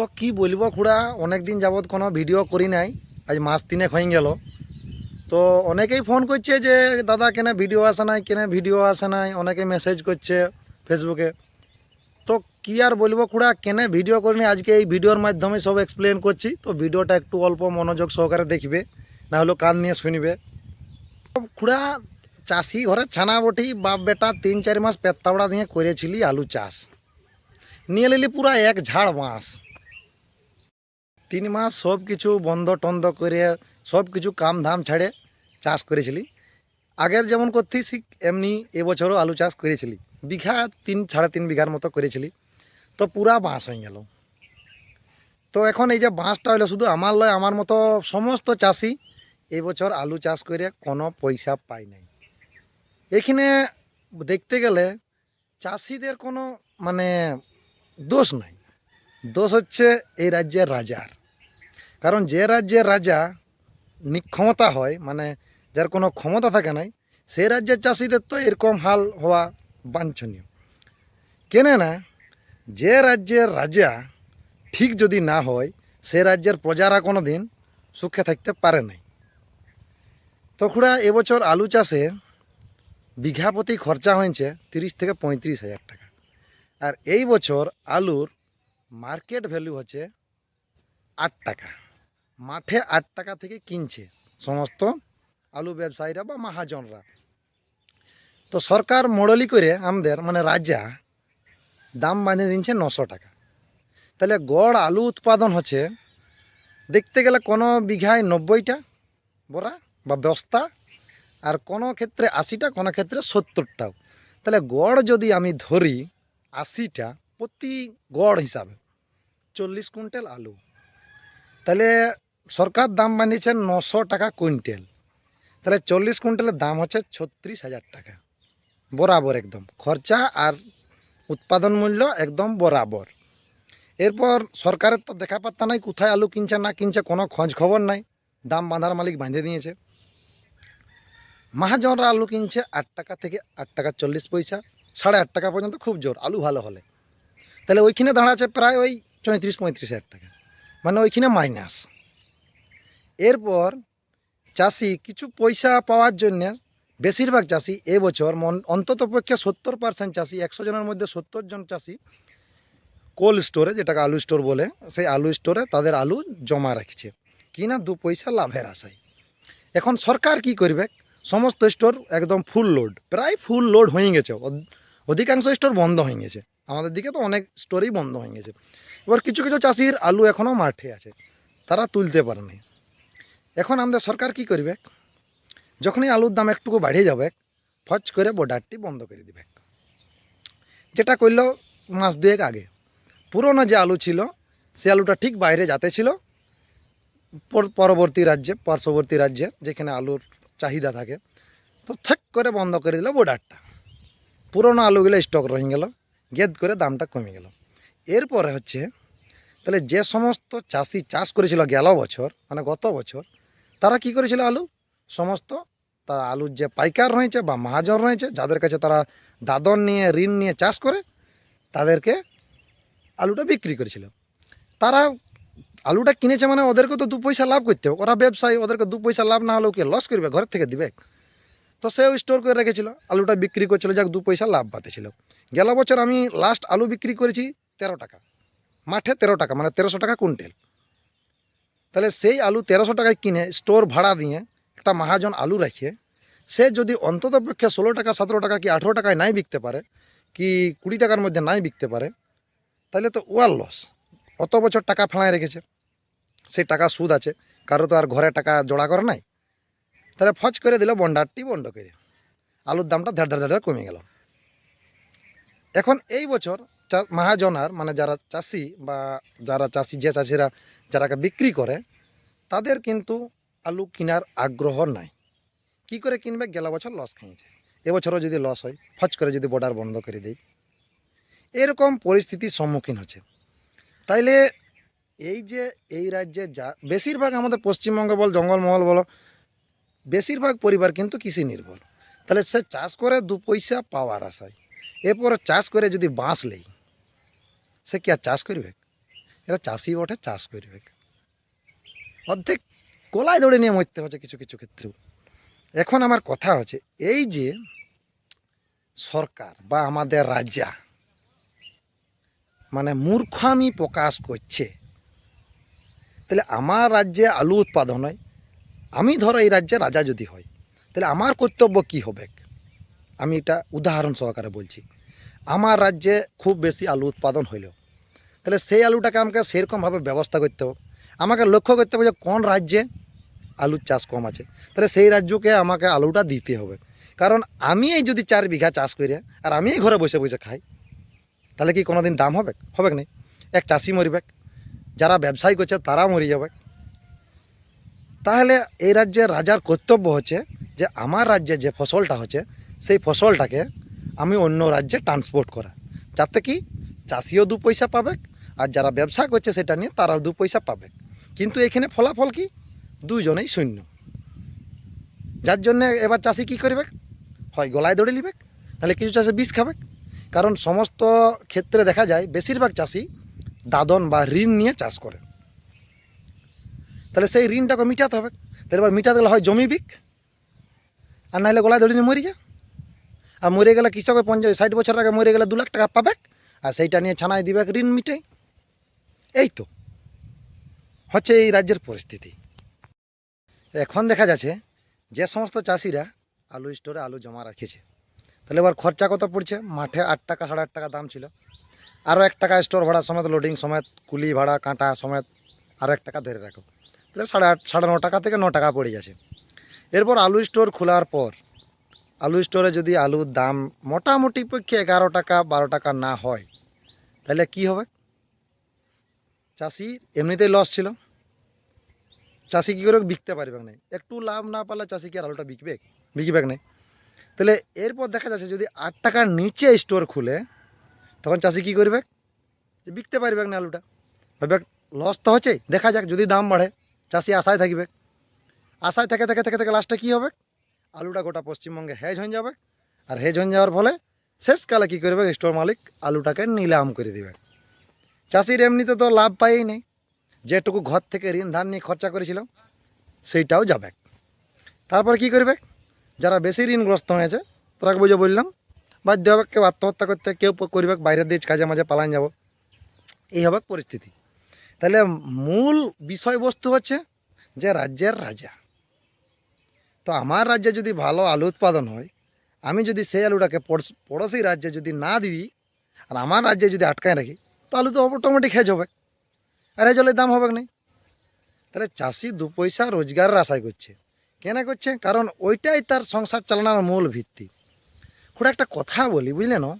তো কি বলব খুড়া অনেক দিন যাবৎ কোনো ভিডিও করি নাই। আজ মাস তিনেক হয়ে গেল। তো অনেকেই ফোন করছে যে, দাদা, কেন ভিডিও আসে নাই? কেন ভিডিও আসে নাই? অনেকে মেসেজ করছে ফেসবুকে তো কি আর বলব খুড়া, কেন ভিডিও করিনি? আজকে এই ভিডিওর মাধ্যমে সব এক্সপ্লেন করছি। তো ভিডিওটা একটু অল্প মনোযোগ সহকারে দেখবে, না হলেও কান নিয়ে শুনবে। খুড়া, চাষি ঘরে ছানা বটি বাপ বেটা তিন চার মাস পেত্তাবড়া দিয়ে করেছিলি আলু চাষ। নিয়ে নিলি পুরা এক ঝাড় বাঁশ। তিন মাস সব কিছু বন্ধ টন্ধ করে সব কিছু কাম ধাম ছাড়ে চাষ করেছিলি। আগের যেমন করতিস ঠিক এমনি এবছরও আলু চাষ করেছিলি। বিঘা তিন, সাড়ে তিন বিঘার মতো করেছিলি। তো পুরা বাঁশ হয়ে গেল। তো এখন এই যে বাঁশটা হলো শুধু আমার লয়, আমার মতো সমস্ত চাষি এই বছর আলু চাষ করে কোনো পয়সা পাই নাই। এখানে দেখতে গেলে চাষিদের কোনো মানে দোষ নাই। দোষ হচ্ছে এই রাজ্যের রাজার। কারণ যে রাজ্যের রাজা নিক্ষমতা হয় মানে যার কোনো ক্ষমতা থাকে নাই সেই রাজ্যের চাষিদের তো এরকম হাল হওয়া বাঞ্ছনীয়। কেনে না যে রাজ্যের রাজা ঠিক যদি না হয়, সে রাজ্যের প্রজারা কোনো দিন সুখে থাকতে পারে নাই। তো খুড়া, এবছর আলু চাষে বিঘা প্রতি খরচা হয়েছে তিরিশ থেকে পঁয়ত্রিশ হাজার টাকা। আর এই বছর আলুর মার্কেট ভ্যালু হচ্ছে আট টাকা। মাঠে আট টাকা থেকে কিনছে সমস্ত আলু ব্যবসায়ীরা বা মহাজনরা। তো সরকার মোড়লি করে আমাদের মানে রাজা, দাম বাঁধে দিচ্ছে নশো টাকা। তাহলে গড় আলু উৎপাদন হচ্ছে, দেখতে গেলে কোনো বিঘায় নব্বইটা বড়া বা বস্তা, আর কোনো ক্ষেত্রে আশিটা, কোনো ক্ষেত্রে সত্তরটাও। তাহলে গড় যদি আমি ধরি আশিটা প্রতি গড় হিসাবে, চল্লিশ কুইন্টাল আলু। তাহলে সরকার দাম বাঁধিয়েছেন নশো টাকা কুইন্টাল। তাহলে চল্লিশ কুইন্টালের দাম হচ্ছে ছত্রিশ হাজার টাকা। বরাবর একদম। খরচা আর উৎপাদন মূল্য একদম বরাবর। এরপর সরকারের তো দেখা পাত্তা নাই, কোথায় আলু কিনছে, না কিনছে, কোনো খোঁজ খবর নাই। দাম বাঁধার মালিক বাঁধে দিয়েছে। মাহাজনরা আলু কিনছে আট টাকা থেকে আট টাকা চল্লিশ পয়সা, সাড়ে আট টাকা পর্যন্ত খুব জোর, আলু ভালো হলে। তাহলে ওইখানে দাঁড়াচ্ছে প্রায় ওই চৌত্রিশ পঁয়ত্রিশ হাজার টাকা। মানে ওইখানে মাইনাস। এরপর চাষি কিছু পয়সা পাওয়ার জন্য বেশিরভাগ চাষি এবছর মন, অন্তত পক্ষে সত্তর পার্সেন্ট চাষি, একশো জনের মধ্যে সত্তর জন চাষি কোল্ড স্টোরে, যেটাকে আলু স্টোর বলে, সেই আলু স্টোরে তাদের আলু জমা রাখছে। কিনা দু পয়সা লাভের আশায়। এখন সরকার কি করবে? সমস্ত স্টোর একদম ফুল লোড। প্রায় ফুল লোড হয়ে গেছে। অধিকাংশ স্টোর বন্ধ হয়ে গেছে। আমাদের দিকে তো অনেক স্টোরেই বন্ধ হয়ে গেছে। এবার কিছু কিছু চাষির আলু এখনও মাঠে আছে। তারা তুলতে পারে নাই। এখন আমাদের সরকার কি করবে? যখনই আলুর দাম একটুকু বাড়িয়ে যাবে ফচ করে বর্ডারটি বন্ধ করে দিবে। যেটা করল মাস দুয়েক আগে। পুরনো যে আলু ছিল, সে আলুটা ঠিক বাইরে যাতে ছিল। পরবর্তী রাজ্যে, পার্শ্ববর্তী রাজ্যে যেখানে আলুর চাহিদা থাকে, তো থেক করে বন্ধ করে দিল বর্ডারটা পুরনো আলুগুলো স্টক রয়ে গেল, গেদ করে দামটা কমে গেল। এরপরে হচ্ছে, তাহলে যে সমস্ত চাষি চাষ করেছিল গেল বছর মানে গত বছর তারা কি করেছিল আলু? সমস্ত তা আলুর যে পাইকার রয়েছে বা মহাজন রয়েছে, যাদের কাছে তারা দাদন নিয়ে, ঋণ নিয়ে চাষ করে, তাদেরকে আলুটা বিক্রি করেছিল। তারা আলুটা কিনেছে মানে ওদেরকে তো দু পয়সা লাভ করতে হবে। ওরা ব্যবসায়ী, ওদেরকে দু পয়সা লাভ না হলেও কি লস করবে, ঘর থেকে দিবে। তো সেও স্টোর করে রেখেছিল। আলুটা বিক্রি করছিল, যাক দু পয়সা লাভ পাতেছিল। গেল বছর আমি লাস্ট আলু বিক্রি করেছি তেরো টাকা। মাঠে তেরো টাকা মানে তেরোশো টাকা কুইন্টেল। তাহলে সেই আলু তেরোশো টাকায় কিনে স্টোর ভাড়া দিয়ে একটা মহাজন আলু রাখিয়ে সে যদি অন্তত পক্ষে ষোলো টাকা, সতেরো টাকা কি আঠেরো টাকায় নাই বিকতে পারে, কি কুড়ি টাকার মধ্যে নাই বিকতে পারে, তাহলে তো ওয়ার লস। অত বছর টাকা ফেলায় রেখেছে? সেই টাকা সুদ আছে, কারও তো আর ঘরে টাকা জোড়া করে নাই। তাহলে ফচ করে দিল বন্ডারটি বন্ড করে। আলুর দামটা ধার ধার ধার কমে গেল। এখন এই বছর চা- মহাজনার মানে যারা চাষি বা যারা চাষি, যে চাষিরা যারাকে বিক্রি করে, তাদের কিন্তু আলু কেনার আগ্রহ নাই। কি করে কিনবে? গেলা বছর লস খাইছে। এবছরও যদি লস হয়, ফচ করে যদি বর্ডার বন্ধ করে দেয় এরকম পরিস্থিতির সম্মুখীন হচ্ছে। তাইলে এই যে, এই রাজ্যে যা, বেশিরভাগ আমাদের পশ্চিমবঙ্গ বল, জঙ্গলমহল বলো, বেশিরভাগ পরিবার কিন্তু কৃষি নির্ভর। তাহলে সে চাষ করে দু পয়সা পাওয়ার আশায়। এরপর চাষ করে যদি বাঁশ লেই সে কি আর চাষ করবে? এরা চাষি বটে, চাষ করবে অর্ধেক কোলায় দৌড়ে নিয়ে মরতে হচ্ছে কিছু কিছু ক্ষেত্রেও এখন আমার কথা হচ্ছে, এই যে সরকার বা আমাদের রাজা মানে মূর্খামি প্রকাশ করছে, তাহলে আমার রাজ্যে আলু উৎপাদন হয়, আমি ধরো এই রাজ্যে রাজা যদি হয়, তাহলে আমার কর্তব্য কি হবে? আমি এটা উদাহরণ সহকারে বলছি। আমার রাজ্যে খুব বেশি আলু উৎপাদন হইল তাহলে সেই আলুটাকে আমাকে সেরকমভাবে ব্যবস্থা করতে হবে। আমাকে লক্ষ্য করতে হবে যে কোন রাজ্যে আলুর চাষ কম আছে। তাহলে সেই রাজ্যকে আমাকে আলুটা দিতে হবে। কারণ আমি এই যদি চার বিঘা চাষ করে আর আমি ঘরে বসে বসে খাই, তাহলে কি কোনোদিন দাম হবে? হবে না এক চাষি মরিবে। যারা ব্যবসায়ী করছে তারা মরে যাবে। তাহলে এই রাজ্যের রাজার কর্তব্য হচ্ছে যে আমার রাজ্যে যে ফসলটা হচ্ছে, সেই ফসলটাকে আমি অন্য রাজ্যে ট্রান্সপোর্ট করা। যাতে কি চাষিও দু পয়সা পাবে, আর যারা ব্যবসা করছে সেটা নিয়ে তারাও দু পয়সা পাবে। কিন্তু এখানে ফলাফল কি? দুজনেই শূন্য। যার জন্য এবার চাষি কি করবে? হয় গলায় দৌড়ে নিবে, নাহলে কিছু চাষে বিষ খাবে। কারণ সমস্ত ক্ষেত্রে দেখা যায়, বেশিরভাগ চাষি দাদন বা ঋণ নিয়ে চাষ করে। তাহলে সেই ঋণটাকে মিটাতে হবে। তাহলে এবার মিটাতে গেলে হয় জমি বিক, আর নাহলে গলায় দড়ি নিয়ে মরি যা। আর মরে গেলে কৃষকের পঞ্চাশ ষাট বছর আগে মরে গেলে দু লাখ টাকা পাবে। আর সেইটা নিয়ে ছানায় দিবে ঋণ মিটে। এই তো, হচ্ছে এই রাজ্যের পরিস্থিতি। এখন দেখা যাচ্ছে যে সমস্ত চাষিরা আলু স্টোরে আলু জমা রাখেছে। তাহলে এবার খরচা কত পড়ছে? মাঠে আট টাকা, সাড়ে আট টাকা দাম ছিল। আরও এক টাকা স্টোর ভাড়া সমেত লোডিং সমেত, কুলি ভাড়া, কাঁটা সমেত আরও এক টাকা ধরে রাখো। তাহলে সাড়ে আট, সাড়ে ন টাকা থেকে ন টাকা পড়ে যাচ্ছে। এরপর আলু স্টোর খোলার পর আলু স্টোরে যদি আলুর দাম মোটামুটি পক্ষে এগারো টাকা, বারো টাকা না হয়, তাহলে কি হবে? চাষির এমনিতেই লস ছিল। চাষি কী করে বিকতে পারবে না একটু লাভ না পারলে চাষি কি আর আলুটা বিকবে? বিকবে না তাহলে এরপর দেখা যাচ্ছে যদি আট টাকার নিচে স্টোর খুলে, তখন চাষি কী করবে? যে বিকতে পারবে না আলুটা। ভাবে লস তো হচ্ছে দেখা যাক যদি দাম বাড়ে, চাষি আশায় থাকবে। আশায় থেকে থেকে থেকে থেকে লাস্টে কী হবে? আলুটা গোটা পশ্চিমবঙ্গে হেজ হয়ে যাবে। আর হেজ হয়ে যাওয়ার ফলে শেষকালে কী করবে স্টোর মালিক আলুটাকে নিলাম করে দিবে। চাষির এমনিতে তো লাভ পাইই নেই। যেটুকু ঘর থেকে ঋণ, ধান নিয়ে খরচা করেছিল সেইটাও যাবে। তারপর কি করবে? যারা বেশি ঋণগ্রস্ত হয়েছে তারা বুঝে বললাম, বাধ্য হবে কেউ আত্মহত্যা করতে, কেউ করবে বাইরের দিয়ে কাজে মাঝে পালান যাব। এই হবে পরিস্থিতি। তাহলে মূল বিষয়বস্তু হচ্ছে যে রাজ্যের রাজা। তো আমার রাজ্যে যদি ভালো আলু উৎপাদন হয়, আমি যদি সেই আলুটাকে পড়শ- রাজ্যে যদি না দিই আর আমার রাজ্যে যদি আটকায় রাখি, তো আলু তো অটোমেটিক হেজ হবে। আর হেজ হলে দাম হবে না তাহলে চাষি দু পয়সা রোজগারের আশায় করছে। কেন করছে? কারণ ওইটাই তার সংসার চালানোর মূল ভিত্তি। খুব একটা কথা বলি বুঝলেন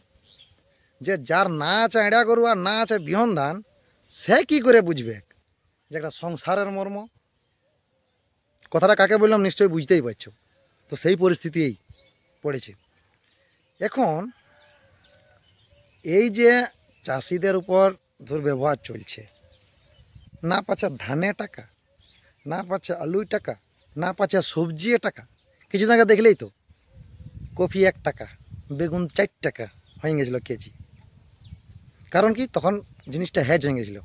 যে যার না আছে এড়া গরু আর না আছে বিহন ধান, সে কি করে বুঝবে? যে একটা সংসারের মর্ম কথাটা কাকে বললাম নিশ্চয়ই বুঝতেই পারছ। তো সেই পরিস্থিতিই পড়েছে। এখন এই যে চাষিদের উপর দুর্ব্যবহার চলছে, না পাচ্ছে ধানে টাকা, না পাচ্ছে আলুই টাকা, না পাচ্ছে সবজি টাকা কিছুদিন আগে দেখলেই তো কফি এক টাকা, বেগুন চার টাকা হয়ে গেছিল কেজি। কারণ কি? তখন জিনিসটা হ্যাজ হয়ে গেছিল।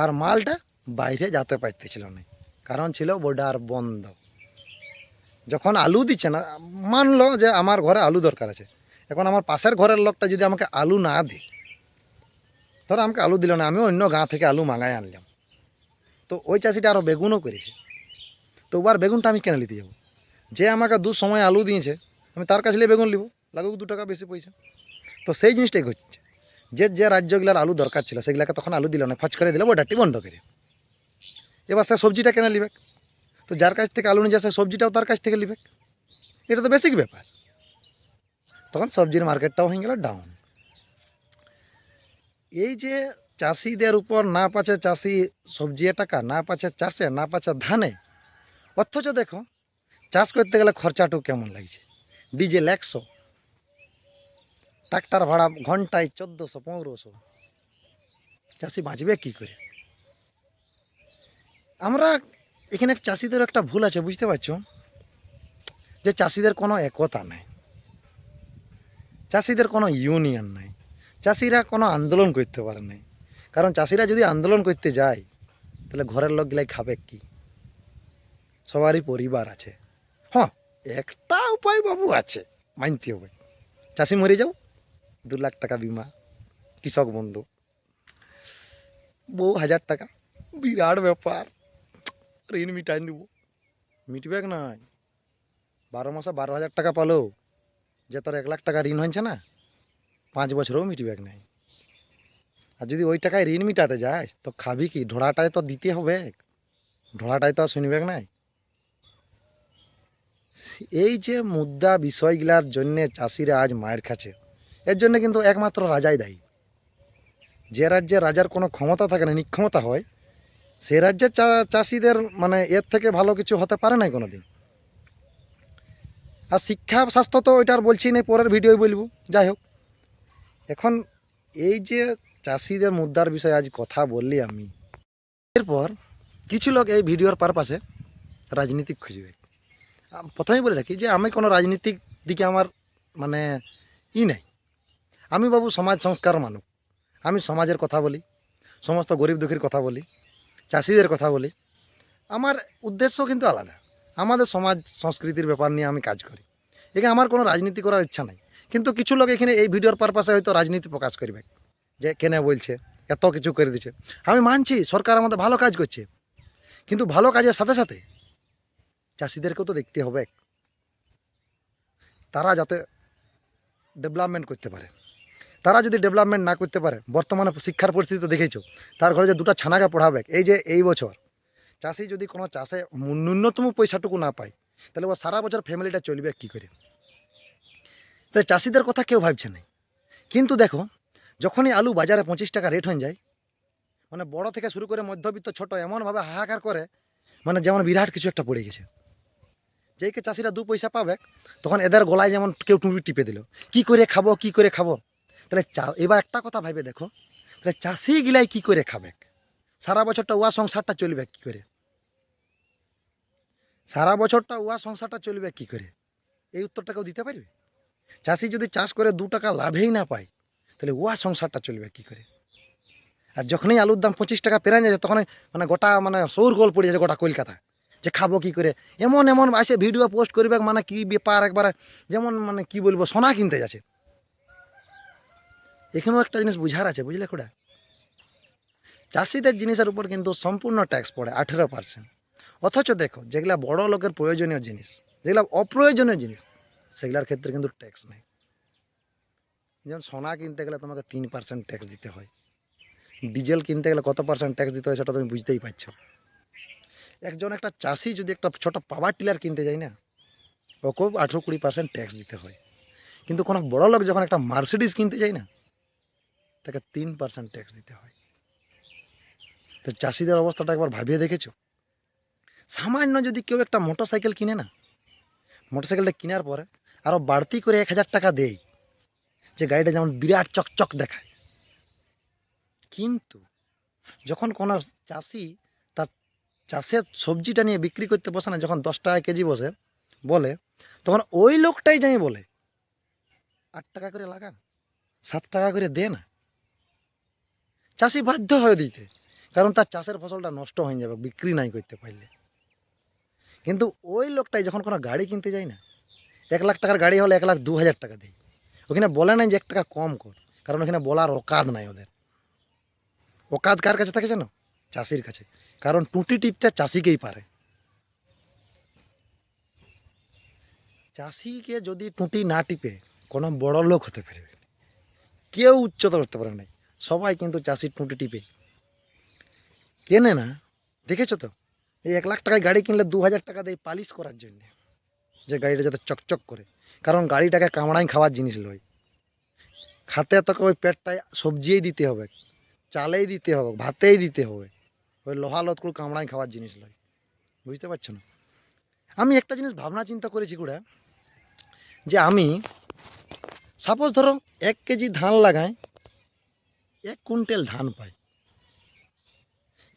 আর মালটা বাইরে যেতে পারতেছিল না। কারণ ছিল বর্ডার বন্ধ। যখন আলু দিচ্ছে না, মানলো যে আমার ঘরে আলু দরকার আছে। এখন আমার পাশের ঘরের লোকটা যদি আমাকে আলু না দেয় ধরো আমাকে আলু দিল না, আমি অন্য গাঁ থেকে আলু মাঙায় আনলাম। তো ওই চাষিটা আরও বেগুনও করেছে। তো ওবার বেগুনটা আমি কেন নিতে যাব? যে আমাকে দু সময় আলু দিয়েছে, আমি তার কাছে বেগুন নিব, লাগুক দু টাকা বেশি পয়সা। তো সেই জিনিসটাই ঘটছে। যে যে রাজ্যগুলোর আলু দরকার ছিল, সেগুলোকে তখন আলু দিল না, ফচ করে দিল ওটাটি বন্ধ করে। এবার সে সবজিটা কেন নিবে তো যার কাছ থেকে আলু নিয়ে যায় সবজিটাও তার কাছ থেকে নিবে এটা তো বেসিক ব্যাপার। তখন সবজির মার্কেটটাও হয়ে গেল ডাউন এই যে চাষিদের উপর না পাচ্ছে চাষি সবজি টাকা না পাচ্ছে চাষে, না পাচ্ছে ধানে, অথচ দেখো, চাষ করতে গেলে খরচাটুকু কেমন লাগছে? ডিজেল একশো ট্রাক্টর ভাড়া ঘন্টায় চোদ্দোশো, পনেরোশো। চাষি বাঁচবে কী করে? আমরা এখানে চাষিদের একটা ভুল আছে, বুঝতে পারছ? যে চাষিদের কোনো একতা নাই। চাষিদের কোনো ইউনিয়ন নাই। চাষিরা কোনো আন্দোলন করতে পারে নাই। কারণ চাষিরা যদি আন্দোলন করতে যায়, তাহলে ঘরের লোক গিলাই খাবে কি? সবারই পরিবার আছে। হ্যাঁ একটা উপায় বাবু আছে মানতে হবে। চাষি মরে যাও, দু লাখ টাকা বিমা, কৃষক বন্ধু। বহু হাজার টাকা, বিরাট ব্যাপার। ঋণ মিটাই দেবো। মিটবে নাই। বারো মাসে বারো হাজার টাকা পালো। যে তোর এক লাখ টাকা ঋণ হয়েছে না, পাঁচ বছরেও মিটবে নাই। আর যদি ওই টাকায় ঋণ মিটাতে যাস, তো খাবি কি? ঢোড়াটায় তো দিতে হবে। ঢোড়াটায় তো আর শুনবে নাই। এই যে মুদ্রা বিষয়গুলার জন্যে চাষিরা আজ মায়ের খাচ্ছে, এর জন্য কিন্তু একমাত্র রাজাই দায়ী। যে রাজ্যে রাজার কোনো ক্ষমতা থাকে না, নিক্ষমতা হয় সে রাজ্যের চাষিদের মানে এর থেকে ভালো কিছু হতে পারে না কোনো দিন আর শিক্ষা, স্বাস্থ্য তো ওইটার বলছি না পরের ভিডিওই বলব। যাই হোক। এখন এই যে চাষিদের মুদ্রার বিষয়ে আজ কথা বললি আমি, এরপর কিছু লোক এই ভিডিওর পারপাসে রাজনীতিক খুঁজবে। প্রথমেই বলে রাখি যে, আমি কোনো রাজনীতিক দিকে আমার মানে ই নাই। আমি বাবু সমাজ সংস্কার মানুষ। আমি সমাজের কথা বলি, সমস্ত গরিব দুঃখীর কথা বলি। চাষিদের কথা বলি, আমার উদ্দেশ্য কিন্তু আলাদা। আমাদের সমাজ, সংস্কৃতির ব্যাপার নিয়ে আমি কাজ করি। এখানে আমার কোনো রাজনীতি করার ইচ্ছা নাই। কিন্তু কিছু লোক এখানে এই ভিডিওর পারপাসে হয়তো রাজনীতি প্রকাশ করবে, যে কেনে বলছে, এত কিছু করে দিচ্ছে। আমি মানছি সরকার আমাদের ভালো কাজ করছে, কিন্তু ভালো কাজের সাথে সাথে চাষিদেরকেও তো দেখতে হবে। তারা যাতে ডেভেলপমেন্ট করতে পারে। তারা যদি ডেভেলপমেন্ট না করতে পারে, বর্তমানে শিক্ষার পরিস্থিতি তো দেখেছ তার ঘরে যে দুটো ছানাকে পড়াবে, এই যে এই বছর, চাষি যদি কোনো চাষে ন্যূনতম পয়সাটুকু না পায়, তাহলে ও সারা বছর ফ্যামিলিটা চলবে কী করে? তাই চাষিদের কথা কেউ ভাবছে না। কিন্তু দেখো, যখনই আলু বাজারে পঁচিশ টাকা রেট হয়ে যায় মানে বড় থেকে শুরু করে মধ্যবিত্ত, ছোট এমনভাবে হাহাকার করে মানে যেমন বিরাট কিছু একটা পড়ে গেছে। যেইকে চাষিরা দু পয়সা পাবে, তখন এদের গলায় যেমন কেউ টুপি টিপে দিল, কি করে খাব, কি করে খাব? তাহলে চা- এবার একটা কথা ভাবে দেখো। তাহলে চাষি গিলাই কি করে খাবে? সারা বছরটা উয়া সংসারটা চলবে কি করে? সারা বছরটা উয়া সংসারটা চলবে কি করে? এই উত্তরটা কেউ দিতে পারবে? চাষি যদি চাষ করে দু টাকা লাভেই না পায়, তাহলে উয়া সংসারটা চলবে কি করে? আর যখনই আলুর দাম পঁচিশ টাকা পেরান যাচ্ছে তখন মানে গোটা মানে সৌর গোল পড়ে যাচ্ছে গোটা কলকাতা। যে খাব কি করে? এমন এমন আসে ভিডিও পোস্ট করবে মানে কি ব্যাপার একবার? যেমন মানে কি বলব, সোনা কিনতে যাচ্ছে। এখানেও একটা জিনিস বুঝার আছে, বুঝলে খুড়া? চাষিদের জিনিসের উপর কিন্তু সম্পূর্ণ ট্যাক্স পড়ে আঠেরো পার্সেন্ট অথচ দেখো, যেগুলা বড় লোকের প্রয়োজনীয় জিনিস, যেগুলা অপ্রয়োজনীয় জিনিস, সেগুলার ক্ষেত্রে কিন্তু ট্যাক্স নেই। যেমন সোনা কিনতে গেলে তোমাকে তিন পার্সেন্ট ট্যাক্স দিতে হয়। ডিজেল কিনতে গেলে কত পার্সেন্ট ট্যাক্স দিতে হয় সেটা তুমি বুঝতেই পারছ। একজন একটা চাষি যদি একটা ছোট পাওয়ার টিলার কিনতে যায় না ওকেও আঠেরো কুড়ি পার্সেন্ট ট্যাক্স দিতে হয়। কিন্তু কোনো বড় লোক যখন একটা মার্সিডিস কিনতে যায় না তাকে তিন পার্সেন্ট ট্যাক্স দিতে হয়। তো চাষিদের অবস্থাটা একবার ভাবিয়ে দেখেছ? সামান্য যদি কেউ একটা মোটর সাইকেল কিনে না মোটর সাইকেলটা কেনার পরে আরও বাড়তি করে এক হাজার টাকা দেয়, যে গাড়িটা যেমন বিরাট চকচক দেখায়। কিন্তু যখন কোনো চাষি তার চাষের সবজিটা নিয়ে বিক্রি করতে বসে না, যখন দশ টাকা কেজি বসে, বলে, তখন ওই লোকটাই যাই বলে, আট টাকা করে লাগান, সাত টাকা করে দে না। চাষি বাধ্য হয়ে দিতে। কারণ তার চাষের ফসলটা নষ্ট হয়ে যাবে, বিক্রি নাই করতে পারলে। কিন্তু ওই লোকটাই যখন কোনো গাড়ি কিনতে যায় না, এক লাখ টাকার গাড়ি হলে এক লাখ দু হাজার টাকা দেয়। ওখানে বলে নাই যে এক টাকা কম কর, কারণ ওখানে বলার অকাদ নাই ওদের। অকাদ কার কাছে থাকে জানো? চাষির কাছে। কারণ টুটি টিপতে চাষিকেই পারে। চাষিকে যদি টুটি না টিপে, কোনো বড় লোক হতে পারবে। কেউ উচ্চতা করতে পারে নাই। সবাই কিন্তু চাষির টুটি টিপে। কেনে না? দেখেছ তো? এই এক লাখ টাকায় গাড়ি কিনলে দু হাজার টাকা দেয় পালিশ করার জন্য। যে গাড়িটা যাতে চকচক করে। কারণ গাড়িটাকে কামড়াই খাওয়ার জিনিস লয়। খাতে তোকে ওই পেটটায় সবজিই দিতে হবে। চালেই দিতে হবে, ভাতেই দিতে হবে। ওই লোহা লতকুর কামড়াই খাওয়ার জিনিস লয়। বুঝতে পারছ না? আমি একটা জিনিস ভাবনা চিন্তা করেছি কুড়া। যে আমি সাপোজ ধরো এক কেজি ধান লাগাই এক কুইন্টাল ধান পাই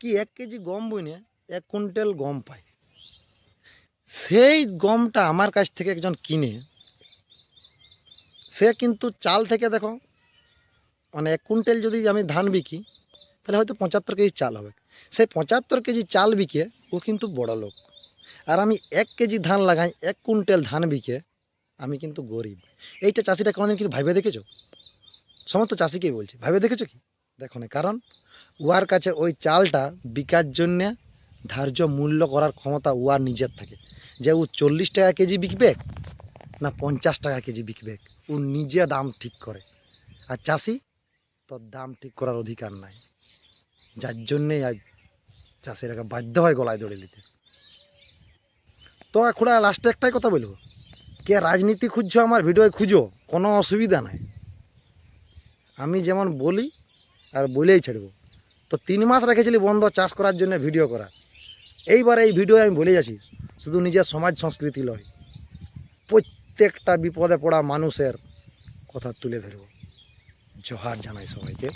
কি এক কেজি গম বইনে এক কুইন্টাল গম পাই সেই গমটা আমার কাছ থেকে একজন কিনে, সে কিন্তু চাল থেকে দেখো মানে এক কুইন্টাল যদি আমি ধান বিকি, তাহলে হয়তো পঁচাত্তর কেজি চাল হবে। সেই পঁচাত্তর কেজি চাল বিকে, ও কিন্তু বড় লোক। আর আমি এক কেজি ধান লাগাই, এক কুইন্টাল ধান বিকে, আমি কিন্তু গরিব। এইটা চাষিটা কোনোদিন কি ভাইবে দেখেছ? সমস্ত চাষিকেই বলছি ভাইবে দেখেছ কি? দেখো না, কারণ উয়ার কাছে ওই চালটা বিকার জন্যে ধার্য মূল্য করার ক্ষমতা উয়ার নিজের থাকে। যে ও চল্লিশ টাকা কেজি বিকবে না পঞ্চাশ টাকা কেজি বিকবে, ও নিজে দাম ঠিক করে। আর চাষি, তোর দাম ঠিক করার অধিকার নাই। যার জন্যেই আজ চাষিরাকে বাধ্য হয় গলায় দড়ে নিতে তো এখন লাস্টে একটাই কথা বলব। কে রাজনীতি খুঁজছো, আমার ভিডিও খুঁজো, কোনো অসুবিধা নাই। আমি যেমন বলি আর বলেই ছাড়বো। তো তিন মাস রেখেছিলি বন্ধ চাষ করার জন্য ভিডিও করা। এইবার এই ভিডিও আমি বলে যাচ্ছি, শুধু নিজের সমাজ সংস্কৃতি লয়। প্রত্যেকটা বিপদে পড়া মানুষের কথা তুলে ধরব। জোহার জানাই সবাইকে।